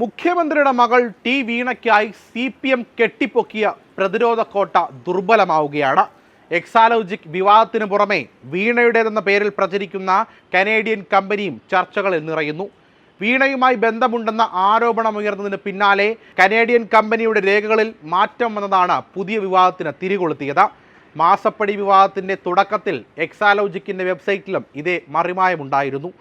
മുഖ്യമന്ത്രിയുടെ മകൾ ടി വീണയ്ക്കായി സി പി എം കെട്ടിപ്പൊക്കിയ പ്രതിരോധ കോട്ട ദുർബലമാവുകയാണ്. എക്സാലോജിക് വിവാദത്തിന് പുറമെ വീണയുടേതെന്ന പേരിൽ പ്രചരിക്കുന്ന കനേഡിയൻ കമ്പനിയും ചർച്ചകളിൽ നിറയുന്നു. വീണയുമായി ബന്ധമുണ്ടെന്ന ആരോപണമുയർന്നതിന് പിന്നാലെ കനേഡിയൻ കമ്പനിയുടെ രേഖകളിൽ മാറ്റം വന്നതാണ് പുതിയ വിവാദത്തിന് തിരികൊളുത്തിയത്. മാസപ്പടി വിവാദത്തിന്റെ തുടക്കത്തിൽ എക്സാലോജിക്കിന്റെ വെബ്സൈറ്റിലും ഇതേ മറിമായമുണ്ടായിരുന്നു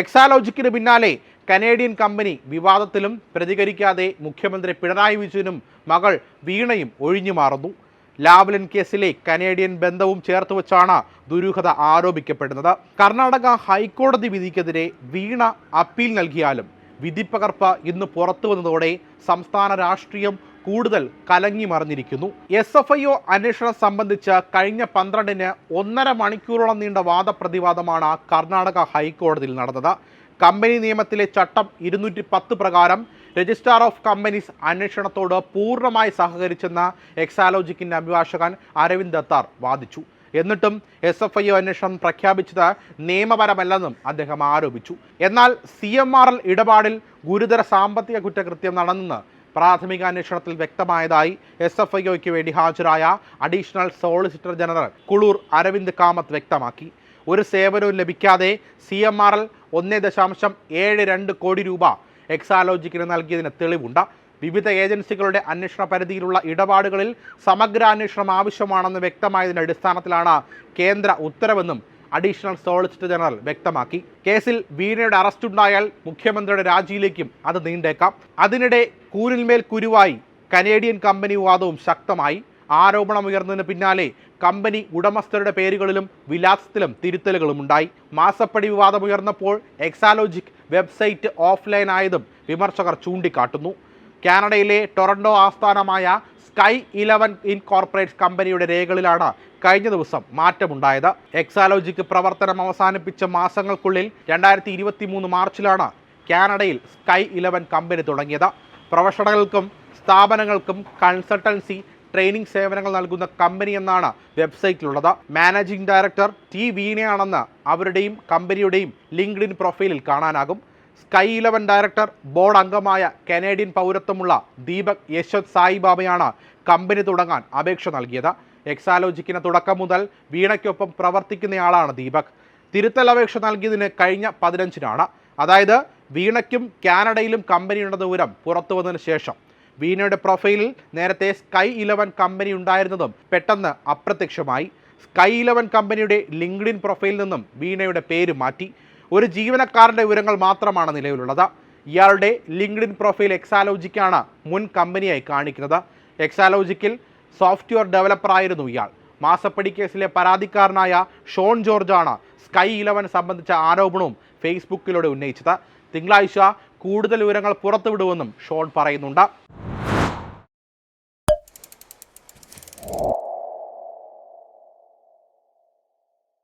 എക്സാലോജിക്കിന് പിന്നാലെ കനേഡിയൻ കമ്പനി വിവാദത്തിലും പ്രതികരിക്കാതെ മുഖ്യമന്ത്രി പിണറായി വിജയനും മകൾ വീണയും ഒഴിഞ്ഞു മാറുന്നു. ലാവ്ലിൻ കേസിലെ കനേഡിയൻ ബന്ധവും ചേർത്ത് വെച്ചാണ് ദുരൂഹത ആരോപിക്കപ്പെടുന്നത്. കർണാടക ഹൈക്കോടതി വിധിക്കെതിരെ വീണ അപ്പീൽ നൽകിയാലും വിധിപ്പകർപ്പ് ഇന്ന് പുറത്തു വന്നതോടെ സംസ്ഥാന രാഷ്ട്രീയം കൂടുതൽ കലങ്ങി മറിഞ്ഞിരിക്കുന്നു. എസ് എഫ് ഐ ഒ അന്വേഷണം സംബന്ധിച്ച് കഴിഞ്ഞ പന്ത്രണ്ടിന് ഒന്നര മണിക്കൂറോളം നീണ്ട വാദപ്രതിവാദമാണ് കർണാടക ഹൈക്കോടതിയിൽ നടന്നത്. കമ്പനി നിയമത്തിലെ ചട്ടം ഇരുന്നൂറ്റി പത്ത് പ്രകാരം രജിസ്ട്രാർ ഓഫ് കമ്പനീസ് അന്വേഷണത്തോട് പൂർണമായി സഹകരിച്ചെന്ന എക്സാലോജിക്കിന്റെ അഭിഭാഷകൻ അരവിന്ദ് ദത്താർ വാദിച്ചു. എന്നിട്ടും എസ് എഫ് ഐ അന്വേഷണം പ്രഖ്യാപിച്ചത് നിയമപരമല്ലെന്നും അദ്ദേഹം ആരോപിച്ചു. എന്നാൽ സി എം ആർ എൽ ഇടപാടിൽ ഗുരുതര സാമ്പത്തിക കുറ്റകൃത്യം നടന്നെന്ന് പ്രാഥമിക അന്വേഷണത്തിൽ വ്യക്തമായതായി എസ് എഫ് ഐ ഒക്ക് വേണ്ടി ഹാജരായ additional solicitor general Kulur Arvind Kamath വ്യക്തമാക്കി. ഒരു സേവനവും ലഭിക്കാതെ സി എം ആർ എൽ ഒന്ന് ദശാംശം ഏഴ് രണ്ട് കോടി രൂപ എക്സാലോജിക്കിന് നൽകിയതിന് തെളിവുണ്ട്. വിവിധ ഏജൻസികളുടെ അന്വേഷണ പരിധിയിലുള്ള ഇടപാടുകളിൽ സമഗ്ര അന്വേഷണം ആവശ്യമാണെന്ന് വ്യക്തമായതിന്റെ അടിസ്ഥാനത്തിലാണ് കേന്ദ്ര ഉത്തരവെന്നും അഡീഷണൽ സോളിസിറ്റർ ജനറൽ വ്യക്തമാക്കി. കേസിൽ വീണയുടെ അറസ്റ്റ് ഉണ്ടായാൽ മുഖ്യമന്ത്രിയുടെ രാജിയിലേക്കും അത് നീണ്ടേക്കാം. അതിനിടെ കൂരിൽമേൽ കുരുവായി കനേഡിയൻ കമ്പനി വാദവും ശക്തമായി. ആരോപണമുയർന്നതിന് പിന്നാലെ കമ്പനി ഉടമസ്ഥരുടെ പേരുകളിലും വിലാസത്തിലും തിരുത്തലുകളും ഉണ്ടായി. മാസപ്പടി വിവാദമുയർന്നപ്പോൾ എക്സാലോജിക് വെബ്സൈറ്റ് ഓഫ്ലൈൻ ആയതും വിമർശകർ ചൂണ്ടിക്കാട്ടുന്നു. കാനഡയിലെ ടൊറന്റോ ആസ്ഥാനമായ സ്കൈ ഇലവൻ ഇൻകോർപ്പറേറ്റ് കമ്പനിയുടെ രേഖകളിലാണ് കഴിഞ്ഞ ദിവസം മാറ്റമുണ്ടായത്. എക്സാലോജിക്ക് പ്രവർത്തനം അവസാനിപ്പിച്ച മാസങ്ങൾക്കുള്ളിൽ രണ്ടായിരത്തി ഇരുപത്തി മൂന്ന് മാർച്ചിലാണ് കാനഡയിൽ സ്കൈ ഇലവൻ കമ്പനി തുടങ്ങിയത്. പ്രൊഫഷണലുകൾക്കും സ്ഥാപനങ്ങൾക്കും കൺസൾട്ടൻസി ട്രെയിനിങ് സേവനങ്ങൾ നൽകുന്ന കമ്പനി എന്നാണ് വെബ്സൈറ്റിലുള്ളത്. മാനേജിംഗ് ഡയറക്ടർ ടി വീണയാണെന്ന് അവരുടെയും കമ്പനിയുടെയും ലിങ്ക്ഡിൻ പ്രൊഫൈലിൽ കാണാനാകും. സ്കൈ ഇലവൻ ഡയറക്ടർ ബോർഡ് അംഗമായ കനേഡിയൻ പൗരത്വമുള്ള ദീപക് യശ്വത് സായിബാബയാണ് കമ്പനി തുടങ്ങാൻ അപേക്ഷ നൽകിയത്. എക്സാലോജിക്കിന് തുടക്കം മുതൽ വീണയ്ക്കൊപ്പം പ്രവർത്തിക്കുന്നയാളാണ് ദീപക്. തിരുത്തൽ അപേക്ഷ നൽകിയതിന് കഴിഞ്ഞ പതിനഞ്ചിനാണ്. അതായത് വീണയ്ക്കും കാനഡയിലും കമ്പനിയുടെ ദൂരം പുറത്തു വന്നതിന് ശേഷം വീണയുടെ പ്രൊഫൈലിൽ നേരത്തെ സ്കൈ ഇലവൻ കമ്പനി ഉണ്ടായിരുന്നതും പെട്ടെന്ന് അപ്രത്യക്ഷമായി. സ്കൈ ഇലവൻ കമ്പനിയുടെ ലിങ്ക്ഡിൻ പ്രൊഫൈലിൽ നിന്നും വീണയുടെ പേര് മാറ്റി. ഒരു ജീവനക്കാരന്റെ വിവരങ്ങൾ മാത്രമാണ് നിലവിലുള്ളത്. ഇയാളുടെ ലിങ്ക്ഡിൻ പ്രൊഫൈൽ എക്സാലോജിക്കാണ് മുൻ കമ്പനിയായി കാണിക്കുന്നത്. എക്സാലോജിക്കിൽ സോഫ്റ്റ്വെയർ ഡെവലപ്പറായിരുന്നു ഇയാൾ. മാസപ്പടി കേസിലെ പരാതിക്കാരനായ ഷോൺ ജോർജാണ് സ്കൈ ഇലവൻ സംബന്ധിച്ച ആരോപണവും ഫേസ്ബുക്കിലൂടെ ഉന്നയിച്ചത്. തിങ്കളാഴ്ച കൂടുതൽ വിവരങ്ങൾ പുറത്തുവിടുമെന്നും ഷോൺ പറയുന്നുണ്ട്.